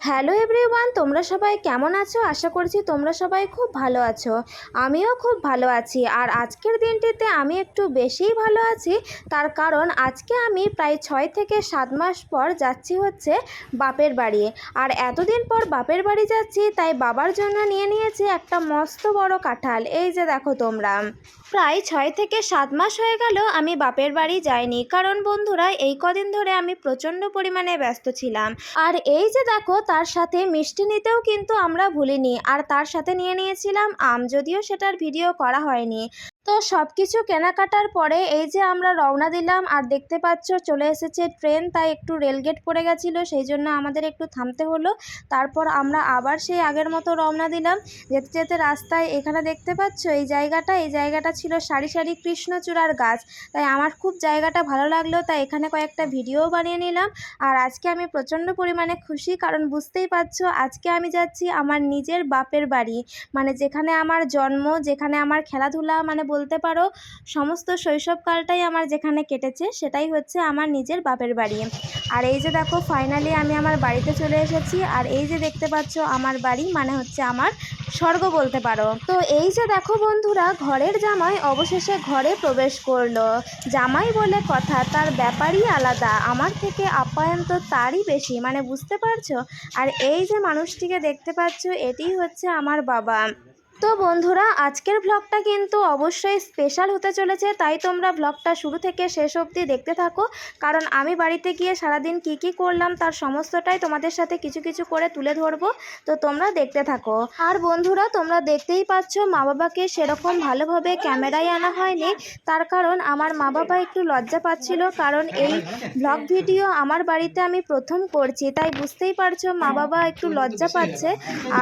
Hello everyone, তোমরা সবাই কেমন আছো? আশা করছি তোমরা সবাই খুব ভালো আছো। আমিও খুব ভালো আছি। আর আজকের দিনটিতে আমি একটু বেশিই ভালো আছি। তার কারণ আজকে আমি প্রায় ছয় থেকে সাত মাস পর যাচ্ছি হচ্ছে বাপের বাড়ি। আর এতদিন পর বাপের বাড়ি যাচ্ছি, তাই বাবার জন্য নিয়ে নিয়েছি একটা মস্ত বড় কাঁঠাল। এই যে দেখো তোমরা। প্রায় ছয় থেকে সাত মাস হয়ে গেল আমি বাপের বাড়ি যাইনি। কারণ বন্ধুরা, এই কদিন ধরে আমি প্রচণ্ড পরিমাণে ব্যস্ত ছিলাম। আর এই যে দেখো তার সাথে মিষ্টি নিতেও কিন্তু আমরা ভুলিনি। আর তার সাথে নিয়ে নিয়েছিলাম আম, যদিও সেটার ভিডিও করা হয়নি। তো সব কিছু কেনাকাটার পরে এই যে আমরা রওনা দিলাম, আর দেখতে পাচ্ছ চলে এসেছে ট্রেন, তাই একটু রেলগেট পড়ে গেছিল, সেই জন্য আমাদের একটু থামতে হলো। তারপর আমরা আবার সেই আগের মতো রওনা দিলাম। যেতে যেতে রাস্তায় এখানে দেখতে পাচ্ছ এই জায়গাটা এই জায়গাটা ছিল সারি সারি কৃষ্ণচূড়ার গাছ। তাই আমার খুব জায়গাটা ভালো লাগল, তাই এখানে কয়েকটা ভিডিও বানিয়ে নিলাম। আর আজকে আমি প্রচণ্ড পরিমাণে খুশি, কারণ বুঝতেই পারছ আজকে আমি যাচ্ছি আমার নিজের বাপের বাড়ি। মানে যেখানে আমার জন্ম, যেখানে আমার খেলাধুলা মানে বলতে পারো, সমস্ত শৈশবকালটাই আমার যেখানে কেটেছে সেটাই হচ্ছে আমার নিজের বাপের বাড়ি। আর এই যে দেখো ফাইনালি আমি আমার বাড়িতে চলে এসেছি। আর এই যে দেখতে পাচ্ছ আমার বাড়ি মানে হচ্ছে আমার স্বর্গ বলতে পারো। তো এই যে দেখো বন্ধুরা, ঘরের জামাই অবশেষে ঘরে প্রবেশ করল। জামাই বলে কথা, তার ব্যাপারই আলাদা। আমার থেকে আপ্যায়ন তো তারই বেশি মানে বুঝতে পারছ? আর এই যে মানুষটিকে দেখতে পাচ্ছ, এটিই হচ্ছে আমার বাবা। তো বন্ধুরা, আজকের ব্লগটা কিন্তু অবশ্যই স্পেশাল হতে চলেছে, তাই তোমরা ব্লগটা শুরু থেকে শেষ অবধি দেখতে থাকো। কারণ আমি বাড়িতে গিয়ে সারাদিন কি কি করলাম, তার সমস্তটাই তোমাদের সাথে কিছু কিছু করে তুলে ধরবো, তো তোমরা দেখতে থাকো। আর বন্ধুরা, তোমরা দেখতেই পাচ্ছ মা বাবাকে সেরকম ভালোভাবে ক্যামেরায় আনা হয়নি, তার কারণ আমার মা বাবা একটু লজ্জা পাচ্ছিল, কারণ এই ব্লগ ভিডিও আমার বাড়িতে আমি প্রথম করছি, তাই বুঝতেই পারছ মা বাবা একটু লজ্জা পাচ্ছে।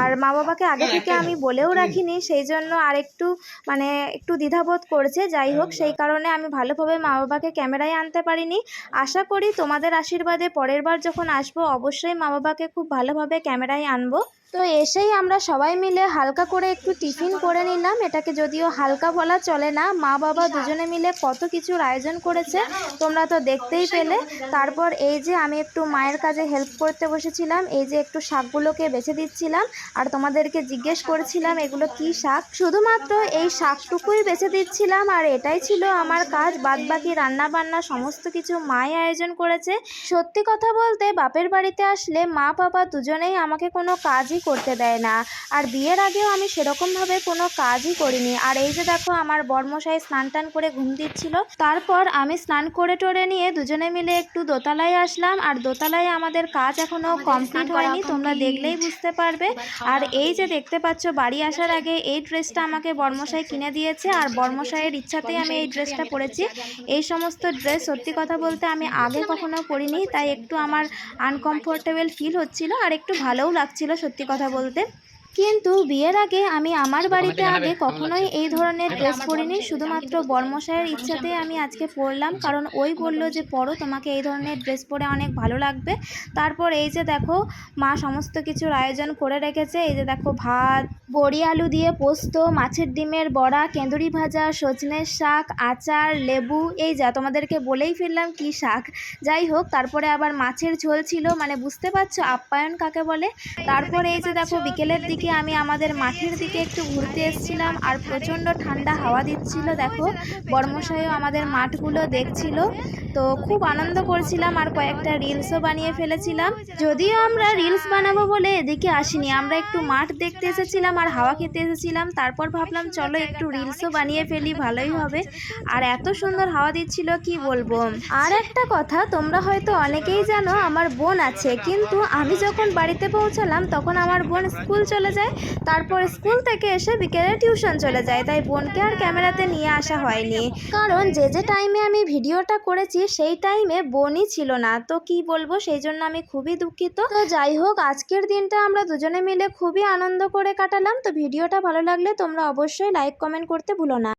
আর মা বাবাকে আগে থেকে আমি বলেও রাখিনি সেই জন্য আর একটু মানে একটু দ্বিধাবোধ করছে। যাই হোক সেই কারণে আমি ভালোভাবে মা বাবাকে ক্যামেরায় আনতে পারিনি। আশা করি তোমাদের আশীর্বাদে পরের বার যখন আসব অবশ্যই মা বাবাকে খুব ভালোভাবে ক্যামেরায় আনব। তো এসেই আমরা সবাই মিলে হালকা করে একটু টিফিন করে নিলাম। এটাকে যদিও হালকা বলা চলে না, মা বাবা দুজনে মিলে কত কিছুর আয়োজন করেছে তোমরা তো দেখতেই পেলে। তারপর এই যে আমি একটু মায়ের কাজে হেল্প করতে বসেছিলাম, এই যে একটু শাকগুলোকে বেছে দিচ্ছিলাম। আর তোমাদেরকে জিজ্ঞেস করেছিলাম এগুলো কি শাক? শুধুমাত্র এই শাকটুকুই বেছে দিচ্ছিলাম আর এটাই ছিল আমার কাজ। বাদ বাকি রান্না বান্না সমস্ত কিছু মাই আয়োজন করেছে। সত্যি কথা বলতে বাপের বাড়িতে আসলে মা বাবা দুজনেই আমাকে কোনো কাজই করতে দেয় না। আর বিয়ের আগেও আমি সেরকমভাবে কোনো কাজই করিনি। আর এই যে দেখো আমার বর্মশাই স্নান টান করে ঘুম দিচ্ছিল। তারপর আমি স্নান করে টোরে নিয়ে দুজনে মিলে একটু দোতলায় আসলাম। আর দোতলায় আমাদের কাজ এখনও কমপ্লিট হয়নি তোমরা দেখলেই বুঝতে পারবে। আর এই যে দেখতে পাচ্ছ বাড়ি আসার আগে এই ড্রেসটা আমাকে বর্মশাই কিনে দিয়েছে। আর বর্মশাইয়ের ইচ্ছাতেই আমি এই ড্রেসটা পরেছি। এই সমস্ত ড্রেস সত্যি কথা বলতে আমি আগে কখনো পরিনি তাই একটু আমার আনকমফোর্টেবল ফিল হচ্ছিল। আর একটু ভালোও লাগছিল সত্যি কথা বলতে। কিন্তু বিয়ের আগে আমি আমার বাড়িতে আগে কখনোই এই ধরনের ড্রেস পরিনি শুধুমাত্র বর্মশাইয়ের ইচ্ছাতে আমি আজকে পরলাম কারণ ওই বলল যে পরো তোমাকে এই ধরনের ড্রেস পরে অনেক ভালো লাগবে। তারপর এই যে দেখো মা সমস্ত কিছুর আয়োজন করে রেখেছে এই যে দেখো ভাত বড়ি আলু দিয়ে পোস্ত মাছের ডিমের বড়া কেঁদুরি ভাজা সজনের শাক আচার লেবু এই যা তোমাদেরকে বলেই ফিরলাম কি শাক। যাই হোক তারপরে আবার মাছের ঝোল ছিল মানে বুঝতে পারছ আপ্যায়ন কাকে বলে? তারপর এই যে দেখো বিকেলের দিকে আমি আমাদের মাঠের দিকে একটু ঘুরতে এসেছিলাম আর প্রচণ্ড ঠান্ডা হাওয়া দিচ্ছিল, দেখো। বর্মশাইও আমাদের মাঠগুলো দেখছিল। তো খুব আনন্দ করছিলাম আর কয়েকটা রিলসও বানিয়ে ফেলেছিলাম। যদিও আমরা রিলস বানাবো বলে এদিকে আসিনি, আমরা একটু মাঠ দেখতে এসেছিলাম আর হাওয়া খেতে এসেছিলাম। তারপর ভাবলাম, চলো একটু রিলসও বানিয়ে ফেলি, ভালোই হবে। আর এত সুন্দর হাওয়া দিচ্ছিল, কি বলব? আর একটা কথা, তোমরা হয়তো অনেকেই জানো, আমার বোন আছে। কিন্তু আমি যখন বাড়িতে পৌঁছালাম, তখন আমার বোন স্কুল চলে যায়। তারপর স্কুল থেকে এসে বিকেলে টিউশন চলে যায়। তাই বোনকে আর ক্যামেরাতে নিয়ে আসা হয়নি। কারণ যে যে টাইমে আমি ভিডিওটা করেছি, সেই টাইমে বোনই ছিল না। তো কি বলব, সেই জন্য আমি খুবই দুঃখিত। তো যাই হোক, আজকের দিনটা আমরা দুজনে মিলে খুবই আনন্দ করে কাটালাম। তো ভিডিওটা ভালো লাগলে তোমরা অবশ্যই লাইক কমেন্ট করতে ভুলো না।